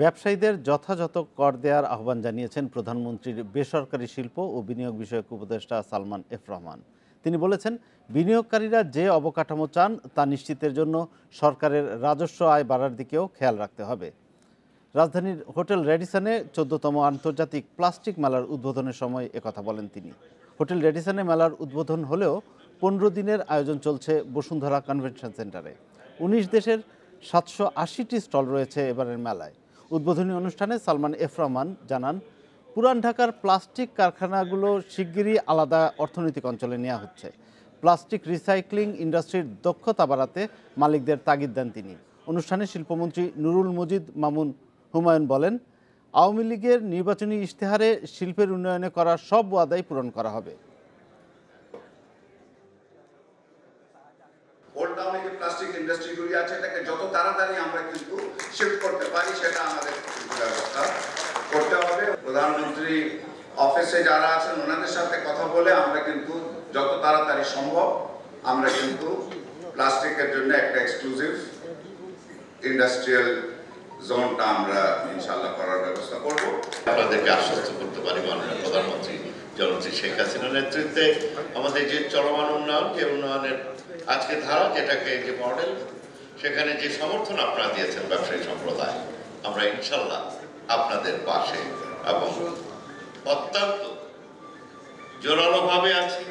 ব্যবসায়ীদের যথাযথ কর দেওয়ার আহ্বান জানিয়েছেন প্রধানমন্ত্রীর বেসরকারি শিল্প ও বিনিয়োগ বিষয়ক উপদেষ্টা সালমান এফ রহমান। তিনি বলেছেন, বিনিয়োগকারীরা যে অবকাঠামো চান, তা নিশ্চিতের জন্য সরকারের রাজস্ব আয় বাড়ার দিকেও খেয়াল রাখতে হবে। রাজধানীর হোটেল রেডিসনে চোদ্দতম আন্তর্জাতিক প্লাস্টিক মেলার উদ্বোধনের সময় একথা বলেন তিনি। হোটেল রেডিসনে মেলার উদ্বোধন হলেও পনেরো দিনের আয়োজন চলছে বসুন্ধরা কনভেনশন সেন্টারে। উনিশ দেশের সাতশো আশিটি স্টল রয়েছে এবারের মেলায়। উদ্বোধনী অনুষ্ঠানে সালমান এফ রহমান জানান, পুরান ঢাকার প্লাস্টিক কারখানাগুলো শিগগিরই আলাদা অর্থনৈতিক অঞ্চলে নেওয়া হচ্ছে। প্লাস্টিক রিসাইক্লিং ইন্ডাস্ট্রির দক্ষতা বাড়াতে মালিকদের তাগিদ দেন তিনি। অনুষ্ঠানে শিল্পমন্ত্রী নুরুল মজিদ মামুন হুমায়ুন বলেন, আওয়ামী লীগের নির্বাচনী ইশতেহারে শিল্পের উন্নয়নে করা সব ওয়াদাই পূরণ করা হবে। প্লাস্টিক ইন্ডাস্ট্রিগুলি আছে, এটাকে যত তাড়াতাড়ি আমরা কিন্তু শিফট করতে পারি, সেটা আমাদের ব্যবস্থা করতে হবে। প্রধানমন্ত্রী অফিসে যারা আছেন, ওনাদের সাথে কথা বলে আমরা কিন্তু যত তাড়াতাড়ি সম্ভব, আমরা কিন্তু প্লাস্টিকের জন্য একটা এক্সক্লুসিভ ইন্ডাস্ট্রিয়াল জোনটা আমরা ইনশাল্লাহ করার ব্যবস্থা করব। আপনাদেরকে আশ্বস্ত করতে পারি, মাননীয় প্রধানমন্ত্রী জননেত্রী শেখ হাসিনার নেতৃত্বে আমাদের যে চলমান উন্নয়ন, যে উন্নয়নের আজকে ধারা যেটাকে যে মডেল সেখানে যে সমর্থন আপনারা দিয়েছেন ব্যবসায়ী আমরা ইনশাল্লাহ আপনাদের পাশে এবং অত্যন্ত জোরালোভাবে আছি।